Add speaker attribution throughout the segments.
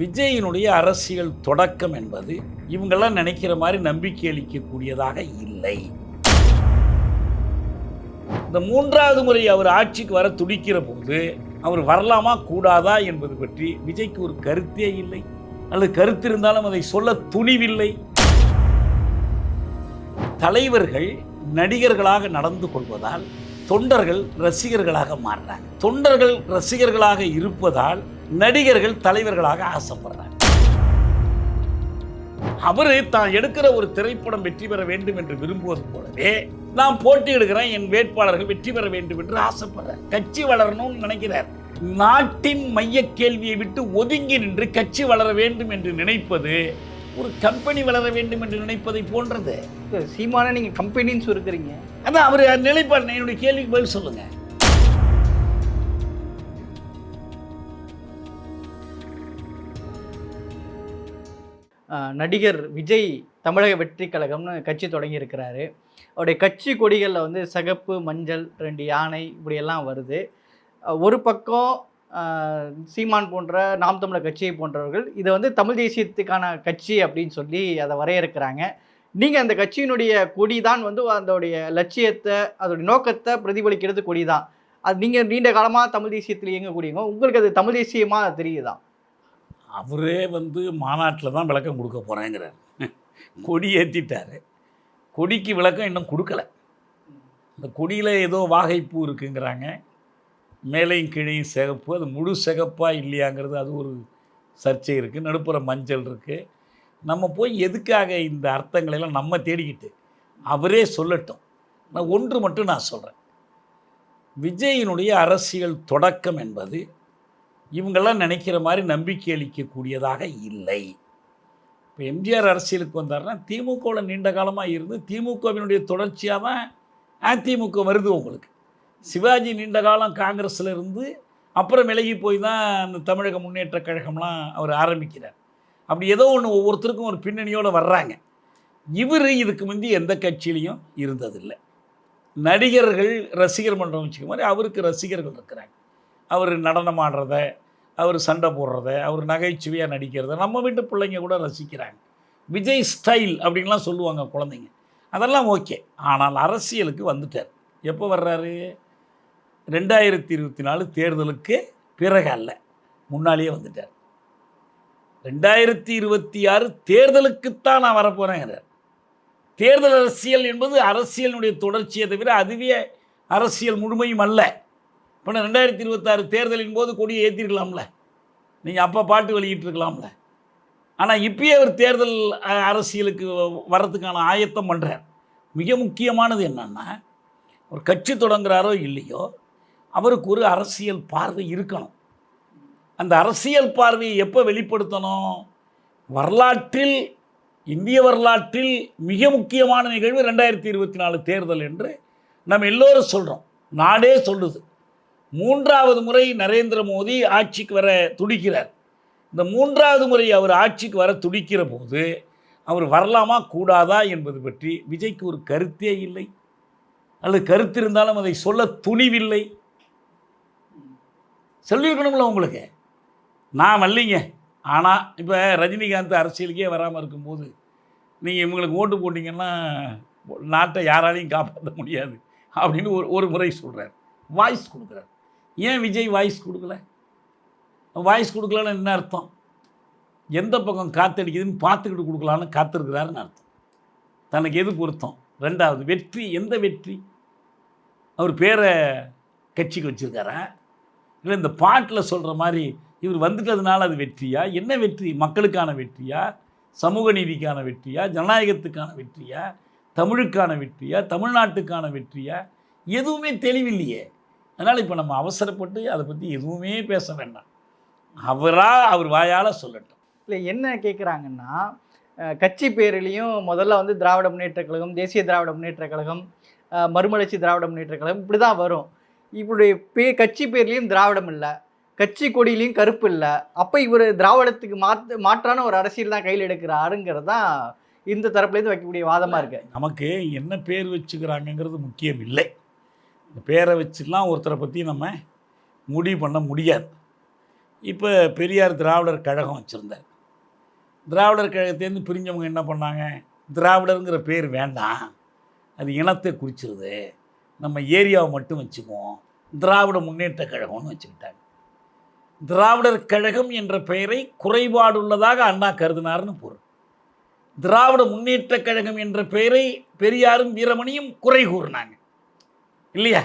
Speaker 1: விஜயினுடைய அரசியல் தொடக்கம் என்பது இவங்கெல்லாம் நினைக்கிற மாதிரி நம்பிக்கை அளிக்கக்கூடியதாக இல்லை. இந்த மூன்றாவது முறை அவர் ஆட்சிக்கு வர துடிக்கிற போது அவர் வரலாமா கூடாதா என்பது பற்றி விஜய்க்கு ஒரு கருத்தே இல்லை. அல்லது கருத்து இருந்தாலும் அதை சொல்ல துணிவில்லை. தலைவர்கள் நடிகர்களாக நடந்து கொள்வதால் தொண்டர்கள் ரசிகர்களாக மாறுறாங்க. தொண்டர்கள் ரசிகர்களாக இருப்பதால் நடிகர்கள் தலைவர்களாக ஆசைப்படுறாங்க. அவரு தான் எடுக்கிற ஒரு திரைப்படம் வெற்றி பெற வேண்டும் என்று விரும்புவது போலவே நான் போட்டி எடுக்கிறேன் என் வேட்பாளர்கள் வெற்றி பெற வேண்டும் என்று ஆசைப்படுற கட்சி வளரணும்னு நினைக்கிறார். நாட்டின் மைய கேள்வியை விட்டு ஒதுங்கி நின்று கட்சி வளர வேண்டும் என்று நினைப்பது ஒரு கம்பெனி வளர வேண்டும் என்று நினைப்பதை போன்றது.
Speaker 2: சீமான நீங்க கம்பெனின்னு சொல்லிருக்கிறீங்க
Speaker 1: அதான் அவர் நிலைப்பாடு என்னுடைய கேள்விக்கு பதில் சொல்லுங்க.
Speaker 2: அஹ், நடிகர் விஜய் தமிழக வெற்றி கழகம்னு கட்சி தொடங்கி இருக்கிறாரு அவருடைய கட்சி கொடிகளில் வந்து சிகப்பு மஞ்சள் ரெண்டு யானை இப்படியெல்லாம் வருது. ஒரு பக்கம் சீமான் போன்ற நாம் தமிழர் கட்சியை போன்றவர்கள் இதை வந்து தமிழ் தேசியத்துக்கான கட்சி அப்படின்னு சொல்லி அதை வரையறுக்கிறாங்க. நீங்கள் அந்த கட்சியினுடைய கொடி தான் வந்து அதோடைய லட்சியத்தை அதோடைய நோக்கத்தை பிரதிபலிக்கிறது கொடி தான் அது நீங்கள் நீண்ட காலமாக தமிழ் தேசியத்தில் இயங்கக்கூடியவங்க உங்களுக்கு அது தமிழ் தேசியமாக தெரியுதா?
Speaker 1: அவரே வந்து மாநாட்டில் தான் விளக்கம் கொடுக்க போகிறேங்கிறார் கொடி ஏற்றிட்டார் கொடிக்கு விளக்கம் இன்னும் கொடுக்கல. இந்த கொடியில் ஏதோ வாகைப்பூ இருக்குங்கிறாங்க. மேலையும் கீழையும் சிகப்பு அது முழு சிகப்பாக இல்லையாங்கிறது அது ஒரு சர்ச்சை இருக்குது நடுப்புற மஞ்சள் இருக்குது நம்ம போய் எதுக்காக இந்த அர்த்தங்களை எல்லாம் நம்ம தேடிக்கிட்டு? அவரே சொல்லட்டும். நான் ஒன்று மட்டும் நான் சொல்கிறேன் விஜயினுடைய அரசியல் தொடக்கம் என்பது இவங்கெல்லாம் நினைக்கிற மாதிரி நம்பிக்கை அளிக்கக்கூடியதாக இல்லை. இப்போ எம்ஜிஆர் அரசியலுக்கு வந்தாருன்னா திமுகவில் நீண்ட காலமாக இருந்து திமுகவினுடைய தொடர்ச்சியாக தான் அதிமுக வருது உங்களுக்கு. சிவாஜி நீண்ட காலம் காங்கிரஸில் இருந்து அப்புறம் விலகி போய் தான் அந்த தமிழக முன்னேற்ற கழகம்லாம் அவர் ஆரம்பிக்கிறார். அப்படி ஏதோ ஒன்று ஒவ்வொருத்தருக்கும் ஒரு பின்னணியோடு வர்றாங்க. இவர் இதுக்கு முந்தி எந்த கட்சியிலையும் இருந்ததில்லை. நடிகர்கள் ரசிகர் மன்றம் வச்சுக்க மாதிரி அவருக்கு ரசிகர்கள் இருக்கிறாங்க. அவர் நடனம் ஆடுறத அவர் சண்டை போடுறத அவர் நகைச்சுவையாக நடிக்கிறத நம்ம வீட்டு பிள்ளைங்க கூட ரசிக்கிறாங்க. விஜய் ஸ்டைல் அப்படின்லாம் சொல்லுவாங்க குழந்தைங்க. அதெல்லாம் ஓகே. ஆனால் அரசியலுக்கு வந்துட்டார். எப்போ வர்றாரு? ரெண்டாயிரத்தி இருபத்தி நாலு தேர்தலுக்கு பிறகு அல்ல. முன்னாலேயே வந்துட்டார். ரெண்டாயிரத்தி இருபத்தி ஆறு தேர்தலுக்குத்தான் நான் வரப்போகிறேங்கிறார் தேர்தல் அரசியல் என்பது அரசியலினுடைய தொடர்ச்சியை தவிர அதுவே அரசியல் முழுமையும் அல்ல. இப்போ ரெண்டாயிரத்தி இருபத்தாறு தேர்தலின் போது கொடியை ஏற்றிருக்கலாம்ல நீங்கள் அப்போ பாட்டு வெளியிட்டு இருக்கலாம்ல ஆனால் இப்பயே அவர் தேர்தல் அரசியலுக்கு வர்றதுக்கான ஆயத்தம் பண்ணுறார் மிக முக்கியமானது என்னென்னா ஒரு கட்சி தொடங்குறாரோ இல்லையோ அவருக்கு ஒரு அரசியல் பார்வை இருக்கணும். அந்த அரசியல் பார்வையை எப்போ வெளிப்படுத்தணும்? வரலாற்றில் இந்திய வரலாற்றில் மிக முக்கியமான நிகழ்வு ரெண்டாயிரத்தி இருபத்தி நாலு தேர்தல் என்று நம்ம எல்லோரும் சொல்கிறோம் நாடே சொல்லுது. மூன்றாவது முறை நரேந்திர மோடி ஆட்சிக்கு வர துடிக்கிறார். இந்த மூன்றாவது முறை அவர் ஆட்சிக்கு வர துடிக்கிற போது அவர் வரலாமா கூடாதா என்பது பற்றி விஜய்க்கு ஒரு கருத்தே இல்லை. அல்லது கருத்து இருந்தாலும் அதை சொல்ல துணிவில்லை. சொல்லியிருக்கணும்ல உங்களுக்கு? நான் வல்லிங்க ஆனால் இப்போ ரஜினிகாந்த் அரசியலுக்கே வராமல் இருக்கும்போது நீங்கள் இவங்களுக்கு ஓட்டு போட்டிங்கன்னா நாட்டை யாராலையும் காப்பாற்ற முடியாது அப்படின்னு ஒரு ஒரு முறை சொல்கிறார் வாய்ஸ் கொடுக்குறார். ஏன் விஜய் வாய்ஸ் கொடுக்கல? வாய்ஸ் கொடுக்கலன்னு என்ன அர்த்தம்? எந்த பக்கம் காத்தடிக்குதுன்னு பார்த்துக்கிட்டு கொடுக்கலான்னு காத்திருக்கிறாருன்னு அர்த்தம். தனக்கு எது பொருத்தம்? ரெண்டாவது வெற்றி எந்த வெற்றி? அவர் பேரை கட்சிக்கு வச்சுருக்காரா? இல்லை இந்த பாட்டில் சொல்கிற மாதிரி இவர் வந்துட்டதுனால அது வெற்றியா? என்ன வெற்றி? மக்களுக்கான வெற்றியா? சமூக நீதிக்கான வெற்றியா? ஜனநாயகத்துக்கான வெற்றியா? தமிழுக்கான வெற்றியா? தமிழ்நாட்டுக்கான வெற்றியா? எதுவுமே தெளிவில்லையே. அதனால் இப்போ நம்ம அவசரப்பட்டு அதை பற்றி எதுவுமே பேச வேண்டாம். அவராக அவர் வாயால் சொல்லட்டும்.
Speaker 2: இல்லை என்ன கேட்குறாங்கன்னா கட்சி பேரிலையும் முதல்ல வந்து திராவிட முன்னேற்ற கழகம் தேசிய திராவிட முன்னேற்ற கழகம் மறுமலர்ச்சி திராவிட முன்னேற்ற கழகம் இப்படி தான் வரும். இவருடைய பே கட்சி பேர்லேயும் திராவிடம் இல்லை. கட்சி கொடியிலையும் கருப்பு இல்லை. அப்போ இவர் திராவிடத்துக்கு மாற்று மாற்றான ஒரு அரசியல் தான் கையில் எடுக்கிறாருங்கிறது தான் இந்த தரப்புலேருந்து வைக்கக்கூடிய வாதமாக இருக்கு.
Speaker 1: நமக்கு என்ன பேர் வச்சுக்கிறாங்கங்கிறது முக்கியம் இல்லை. இந்த பேரை வச்சுலாம் ஒருத்தரை பற்றி நம்ம முடிவு பண்ண முடியாது. இப்போ பெரியார் திராவிடர் கழகம் வச்சுருந்தார். திராவிடர் கழகத்தேருந்து பிரிஞ்சவங்க என்ன பண்ணாங்க? திராவிடருங்கிற பேர் வேண்டாம். அது இனத்தை குறிச்சிருது. நம்ம ஏரியாவை மட்டும் வச்சுக்குவோம் திராவிட முன்னேற்ற கழகம்னு வச்சுக்கிட்டாங்க. திராவிடர் கழகம் என்ற பெயரை குறைபாடுள்ளதாக அண்ணா கருதினார்னு பொருள். திராவிட முன்னேற்ற கழகம் என்ற பெயரை பெரியாரும் வீரமணியும் குறை கூறினாங்க. இல்லையா?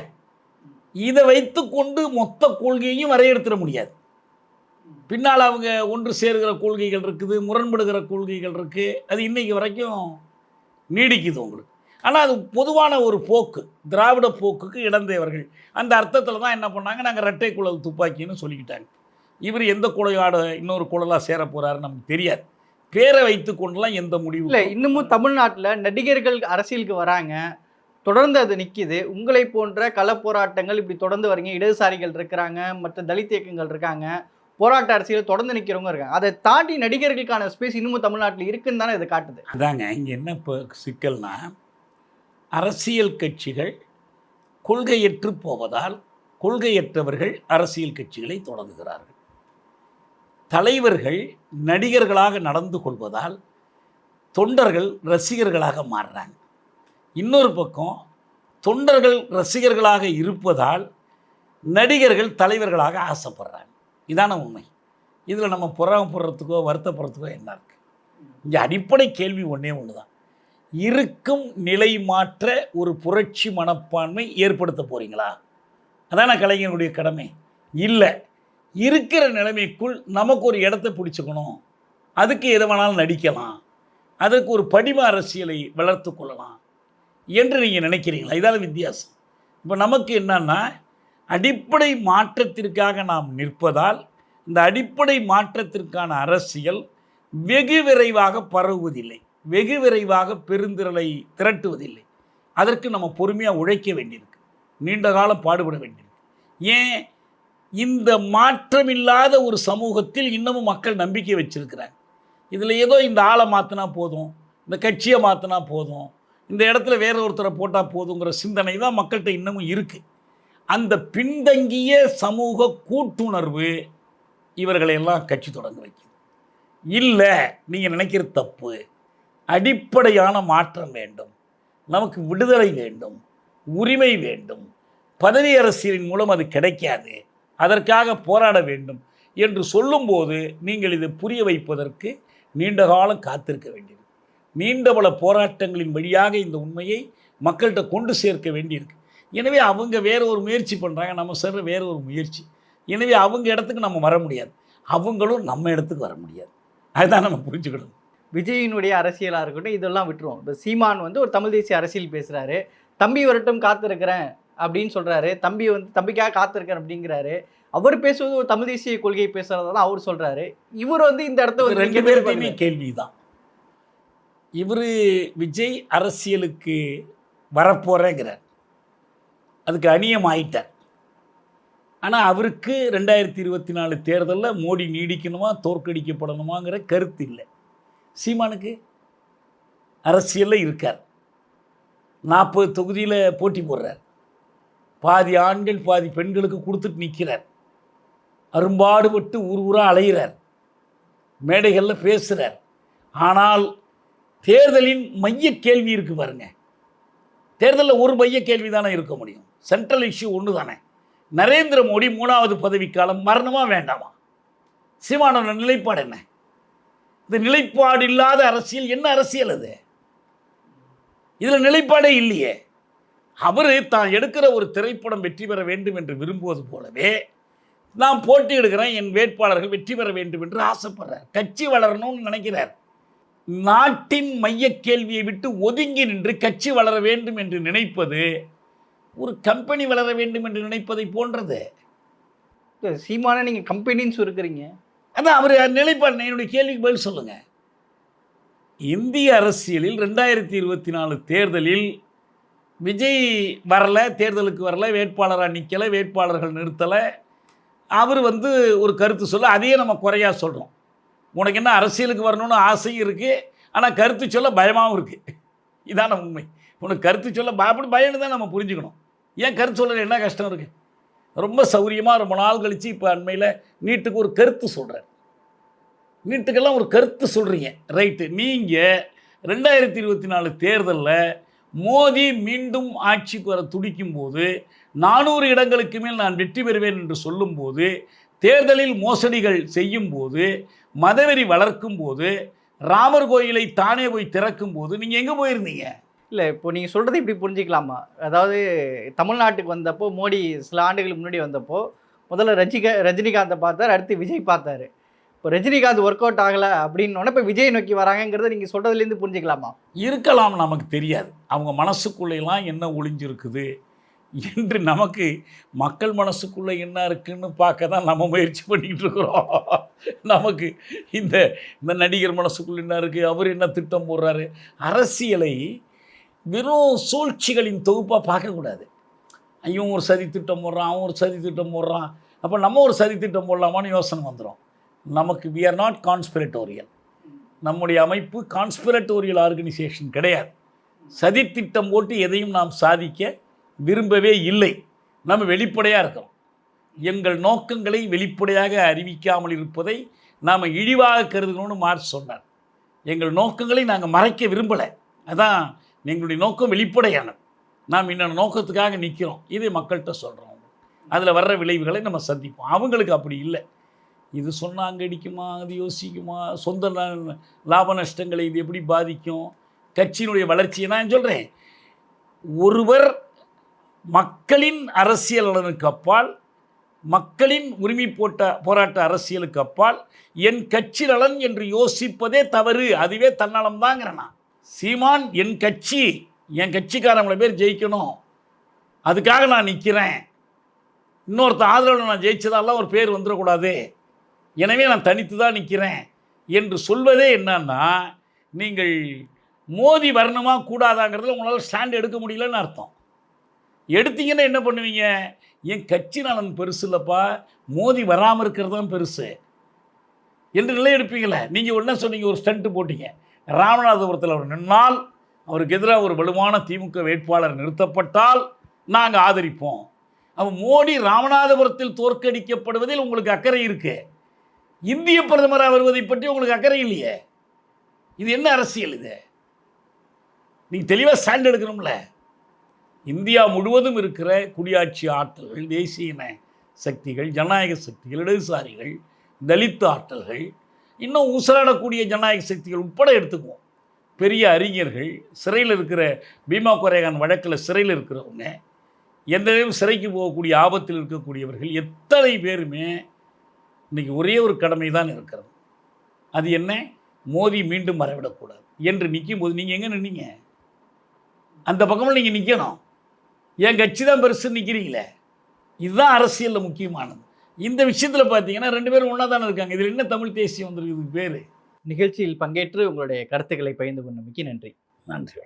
Speaker 1: இதை வைத்துக்கொண்டு மொத்த கொள்கையையும் வரையறுத்திட முடியாது. பின்னால் அவங்க ஒன்று சேருகிற கொள்கைகள் இருக்குது முரண்படுகிற கொள்கைகள் இருக்குது. அது இன்னைக்கு வரைக்கும் நீடிக்குது உங்களுக்கு. ஆனால் அது பொதுவான ஒரு போக்கு. திராவிட போக்குக்கு இடந்தேவர்கள். அந்த அர்த்தத்தில் தான் என்ன பண்ணாங்க? நாங்கள் ரெட்டை குழல் துப்பாக்கின்னு சொல்லிக்கிட்டாங்க. இவர் எந்த குழையாட இன்னொரு குழலாக சேர போகிறாருன்னு நமக்கு தெரியாது. பேரை வைத்து கொண்டுலாம் எந்த முடிவு
Speaker 2: இல்லை இன்னமும் தமிழ்நாட்டில் நடிகர்கள் அரசியலுக்கு வராங்க. தொடர்ந்து அது நிற்கிது உங்களை போன்ற கள போராட்டங்கள் இப்படி தொடர்ந்து வரீங்க இடதுசாரிகள் இருக்கிறாங்க. மற்ற தலித் இயக்கங்கள் இருக்காங்க. போராட்ட அரசியல் தொடர்ந்து நிற்கிறவங்க இருக்காங்க. அதை தாண்டி நடிகர்களுக்கான ஸ்பேஸ் இன்னமும் தமிழ்நாட்டில் இருக்குன்னு தானே இதை காட்டுது.
Speaker 1: அதாங்க இங்கே என்ன இப்போ சிக்கல்னா அரசியல் கட்சிகள் கொள்கையற்று போவதால் கொள்கையற்றவர்கள் அரசியல் கட்சிகளை தொடங்குகிறார்கள். தலைவர்கள் நடிகர்களாக நடந்து கொள்வதால் தொண்டர்கள் ரசிகர்களாக மாறுறாங்க. இன்னொரு பக்கம் தொண்டர்கள் ரசிகர்களாக இருப்பதால் நடிகர்கள் தலைவர்களாக ஆசைப்படுறாங்க. இதான உண்மை. இதில் நம்ம புறாமப்படுறதுக்கோ வருத்தப்படுறதுக்கோ என்ன இருக்குது இங்கே அடிப்படை கேள்வி ஒன்றே ஒன்று தான் இருக்கும் நிலை மாற்ற ஒரு புரட்சி மனப்பான்மை ஏற்படுத்த போகிறீங்களா அதான கலைஞனுடைய கடமை. இல்லை இருக்கிற நிலைமைக்குள் நமக்கு ஒரு இடத்த பிடிச்சிக்கணும். அதுக்கு எது வேணாலும் நடிக்கலாம். அதற்கு ஒரு படிம அரசியலை வளர்த்து கொள்ளலாம் என்று நீங்கள் நினைக்கிறீங்களா? இதால் வித்தியாசம். இப்போ நமக்கு என்னன்னா அடிப்படை மாற்றத்திற்காக நாம் நிற்பதால் இந்த அடிப்படை மாற்றத்திற்கான அரசியல் வெகு விரைவாக பரவுவதில்லை. வெகு விரைவாக பெருந்திரளை திரட்டுவதில்லை. அதற்கு நம்ம பொறுமையாக உழைக்க வேண்டியிருக்கு. நீண்ட காலம் பாடுபட வேண்டியிருக்கு. ஏன்? இந்த மாற்றமில்லாத ஒரு சமூகத்தில் இன்னமும் மக்கள் நம்பிக்கை வச்சிருக்கிறாங்க. இதில் ஏதோ இந்த ஆளை மாற்றினா போதும் இந்த கட்சியை மாற்றினா போதும் இந்த இடத்துல வேற ஒருத்தரை போட்டால் போதுங்கிற சிந்தனை தான் மக்கள்கிட்ட இன்னமும் இருக்குது அந்த பின்தங்கிய சமூக கூட்டுணர்வு இவர்களையெல்லாம் கட்சி தொடங்க வைக்குது. இல்லை நீங்கள் நினைக்கிற தப்பு அடிப்படையான மாற்றம் வேண்டும். நமக்கு விடுதலை வேண்டும். உரிமை வேண்டும். பதவி அரசியலின் மூலம் அது கிடைக்காது. அதற்காக போராட வேண்டும் என்று சொல்லும்போது நீங்கள் இதை புரிய வைப்பதற்கு நீண்ட காலம் காத்திருக்க வேண்டியது. நீண்ட பல போராட்டங்களின் வழியாக இந்த உண்மையை மக்கள்கிட்ட கொண்டு சேர்க்க வேண்டியிருக்கு. எனவே அவங்க வேறு ஒரு முயற்சி பண்ணுறாங்க நம்ம செய்கிற வேறு ஒரு முயற்சி. எனவே அவங்க இடத்துக்கு நம்ம வர முடியாது. அவங்களும் நம்ம இடத்துக்கு வர முடியாது. அதுதான் நம்ம புரிஞ்சுக்கணும்.
Speaker 2: விஜயினுடைய அரசியலாக இருக்கட்டும் இதெல்லாம் விட்டுருவோம். இப்போ சீமான் வந்து ஒரு தமிழ் தேசிய அரசியல் பேசுகிறாரு தம்பி வரட்டும் காத்திருக்கிறேன் அப்படின்னு சொல்கிறாரு தம்பி வந்து தம்பிக்காக காத்திருக்கிறேன் அப்படிங்கிறாரு. அவர் பேசுவது ஒரு தமிழ் தேசிய கொள்கையை பேசுகிறதா தான் அவர் சொல்கிறாரு இவர் வந்து இந்த இடத்த வந்து
Speaker 1: ரெண்டு
Speaker 2: விரும்பல.
Speaker 1: கேள்வி தான் இவர் விஜய் அரசியலுக்கு வரப்போகிறேங்கிறார் அதுக்கு அநியம் ஆயிட்டார். ஆனால் அவருக்கு ரெண்டாயிரத்தி இருபத்தி நாலு தேர்தலில் மோடி நீடிக்கணுமா தோற்கடிக்கப்படணுமாங்கிற கருத்து இல்லை. சீமானுக்கு அரசியலில் இருக்கார். நாற்பது தொகுதியில் போட்டி போடுறார். பாதி ஆண்கள் பாதி பெண்களுக்கு கொடுத்துட்டு நிற்கிறார் அரும்பாடுபட்டு ஊர் ஊராக அலைகிறார் மேடைகளில் பேசுகிறார் ஆனால் தேர்தலின் மைய கேள்வி இருக்குது பாருங்க. தேர்தலில் ஒரு மைய கேள்வி தானே இருக்க முடியும். சென்ட்ரல் இஷ்யூ ஒன்று தானே. நரேந்திர மோடி மூணாவது பதவிக்காலம் மரணமாக வேண்டாமா? சீமானோட நிலைப்பாடு என்ன? இந்த நிலைப்பாடு இல்லாத அரசியல் என்ன அரசியல் அது? இதில் நிலைப்பாடே இல்லையே. அவர் தான் எடுக்கிற ஒரு திரைப்படம் வெற்றி பெற வேண்டும் என்று விரும்புவது போலவே நான் போட்டி எடுக்கிறேன் என் வேட்பாளர்கள் வெற்றி பெற வேண்டும் என்று ஆசைப்படுறார். கட்சி வளரணும்னு நினைக்கிறார். நாட்டின் மைய கேள்வியை விட்டு ஒதுங்கி நின்று கட்சி வளர வேண்டும் என்று நினைப்பது ஒரு கம்பெனி வளர வேண்டும் என்று நினைப்பதை போன்றது.
Speaker 2: சீமான நீங்கள் கம்பெனின்னு சொல்லிருக்கிறீங்க
Speaker 1: அதான் அவர் நிலைப்பாடு என்னுடைய கேள்விக்கு பதில் சொல்லுங்க. இந்திய அரசியலில் ரெண்டாயிரத்தி இருபத்தி நாலு தேர்தலில் விஜய் வரல தேர்தலுக்கு வரல வேட்பாளராக நிற்கலை வேட்பாளர்கள் நிறுத்தலை. அவர் வந்து ஒரு கருத்து சொல்ல அதையே நம்ம குறையாக சொல்கிறோம் உனக்கு என்ன அரசியலுக்கு வரணும்னு ஆசையும் இருக்குது ஆனால் கருத்து சொல்ல பயமாகவும் இருக்குது இதான உண்மை. உனக்கு கருத்து சொல்ல ப- அப்படி பயன்னு தான் நம்ம புரிஞ்சுக்கணும். ஏன் கருத்து சொல்ல என்ன கஷ்டம் இருக்குது ரொம்ப சௌரியமாக ரொம்ப நாள் கழித்து இப்போ அண்மையில் நீட்டுக்கு ஒரு கருத்து சொல்கிறார் நீட்டுக்கெல்லாம் ஒரு கருத்து சொல்கிறீங்க ரைட்டு. நீங்கள் ரெண்டாயிரத்தி இருபத்தி நாலு தேர்தலில் மோடி மீண்டும் ஆட்சிக்கு வர துடிக்கும் போது நானூறு இடங்களுக்கு மேல் நான் வெற்றி பெறுவேன் என்று சொல்லும்போது தேர்தலில் மோசடிகள் செய்யும் போது மதவெறி வளர்க்கும் போது ராமர் கோயிலை தானே போய் திறக்கும் போது நீங்கள் எங்கே போயிருந்தீங்க?
Speaker 2: இல்லை இப்போ நீங்கள் சொல்கிறது இப்படி புரிஞ்சிக்கலாமா? அதாவது தமிழ்நாட்டுக்கு வந்தப்போ மோடி சில ஆண்டுகளுக்கு முன்னாடி வந்தப்போ முதல்ல ரஜிக ரஜினிகாந்தை பார்த்தார் அடுத்து விஜய் பார்த்தாரு. இப்போ ரஜினிகாந்த் ஒர்க் அவுட் ஆகலை அப்படின்னோடனே இப்போ விஜய் நோக்கி வராங்கங்கிறத நீங்கள் சொல்கிறதுலேருந்து புரிஞ்சுக்கலாமா?
Speaker 1: இருக்கலாம் நமக்கு தெரியாது. அவங்க மனசுக்குள்ளெல்லாம் என்ன ஒளிஞ்சிருக்குது என்று நமக்கு மக்கள் மனசுக்குள்ளே என்ன இருக்குன்னு பார்க்க தான் நம்ம முயற்சி பண்ணிக்கிட்டு இருக்கிறோம். நமக்கு இந்த இந்த நடிகர் மனசுக்குள்ளே என்ன இருக்குது அவர் என்ன திட்டம் போடுறாரு? அரசியலை வெறும் சூழ்ச்சிகளின் தொகுப்பாக பார்க்கக்கூடாது இவன் ஒரு சதி திட்டம் போடுறான் அவன் ஒரு சதி திட்டம் போடுறான். அப்போ நம்ம ஒரு சதி திட்டம் போடலாமான்னு யோசனை வந்துடும் நமக்கு வி ஆர் நாட் கான்ஸ்பிரட்டோரியல் நம்முடைய அமைப்பு கான்ஸ்பிரட்டோரியல் ஆர்கனைசேஷன் கிடையாது. சதித்திட்டம் போட்டு எதையும் நாம் சாதிக்க விரும்பவே இல்லை. நம்ம வெளிப்படையாக இருக்கிறோம் எங்கள் நோக்கங்களை வெளிப்படையாக அறிவிக்காமல் இருப்பதை நாம் இழிவாக கருதுகிறோம்னு மார்ச் சொன்னார். எங்கள் நோக்கங்களை நாங்கள் மறைக்க விரும்பலை. அதான் எங்களுடைய நோக்கம் வெளிப்படையானது. நாம் இன்னொரு நோக்கத்துக்காக நிற்கிறோம் இதை மக்கள்கிட்ட சொல்கிறோம் அதில் வர்ற விளைவுகளை நம்ம சந்திப்போம். அவங்களுக்கு அப்படி இல்லை. இது சொன்னாங்க அடிக்குமா? அது யோசிக்குமா? சொந்த லாப நஷ்டங்களை இது எப்படி பாதிக்கும்? கட்சியினுடைய வளர்ச்சியை நான் சொல்கிறேன் ஒருவர் மக்களின் அரசியல் நலனுக்கு அப்பால் மக்களின் உரிமை போட்ட போராட்ட அரசியலுக்கு அப்பால் என் கட்சி நலன் என்று யோசிப்பதே தவறு. அதுவே தன்னலம் தாங்கிறேன் நான். சீமான் என் கட்சி என் கட்சிக்காரங்களை பேர் ஜெயிக்கணும். அதுக்காக நான் நிற்கிறேன் இன்னொருத்த ஆதரவில் நான் ஜெயிச்சதாலாம் ஒரு பேர் வந்துடக்கூடாது எனவே நான் தனித்து தான் நிற்கிறேன் என்று சொல்வதே என்னன்னா நீங்கள் மோதி வரணுமா கூடாதாங்கிறதுல உங்களால் ஸ்டாண்ட் எடுக்க முடியலன்னு அர்த்தம். எடுத்தீங்கன்னா என்ன பண்ணுவீங்க? என் கட்சி நலன் பெருசு இல்லைப்பா. மோதி வராமல் இருக்கிறது தான் பெருசு. என்று நிலை எடுப்பீங்களே நீங்கள் என்ன சொன்னீங்க ஒரு ஸ்டண்ட்டு போட்டீங்க. ராமநாதபுரத்தில் அவர் நின்னால் அவருக்கு எதிராக ஒரு வலுவான திமுக வேட்பாளர் நிறுத்தப்பட்டால் நாங்கள் ஆதரிப்போம். அப்போ மோடி ராமநாதபுரத்தில் தோற்கடிக்கப்படுவதில் உங்களுக்கு அக்கறை இருக்கு. இந்திய பிரதமராக வருவதை பற்றி உங்களுக்கு அக்கறை இல்லையே. இது என்ன அரசியல் இது? நீங்கள் தெளிவாக ஸ்டாண்ட் எடுக்கணும்ல. இந்தியா முழுவதும் இருக்கிற குடியாட்சி ஆற்றல்கள் தேசிய இன சக்திகள் ஜனநாயக சக்திகள் இடதுசாரிகள் தலித் ஆற்றல்கள் இன்னும் ஊசலாடக்கூடிய ஜனநாயக சக்திகள் உட்பட எடுத்துக்குவோம். பெரிய அறிஞர்கள் சிறையில் இருக்கிற பீமா கொரேகான் வழக்கில் சிறையில் இருக்கிறவங்க எந்த நேரம் சிறைக்கு போகக்கூடிய ஆபத்தில் இருக்கக்கூடியவர்கள் எத்தனை பேருமே இன்னைக்கு ஒரே ஒரு கடமை தான் இருக்கிறது. அது என்ன? மோதி மீண்டும் மறைவிடக்கூடாது. என்று நிற்கும் போது நீங்கள் எங்கே நின்னீங்க? அந்த பக்கமும் நீங்கள் நிற்கணும் என் கட்சி தான் பெருசு நிற்கிறீங்களே இதுதான் அரசியலில் முக்கியமானது. இந்த விஷயத்தில் பார்த்தீங்கன்னா ரெண்டு பேரும் ஒன்றா தானே இருக்காங்க. இதில் என்ன தமிழ் தேசியம் வந்திருக்கு பேர்.
Speaker 2: நிகழ்ச்சியில் பங்கேற்று உங்களுடைய கருத்துக்களை பகிர்ந்து கொண்டமைக்கு நன்றி.
Speaker 1: நன்றி.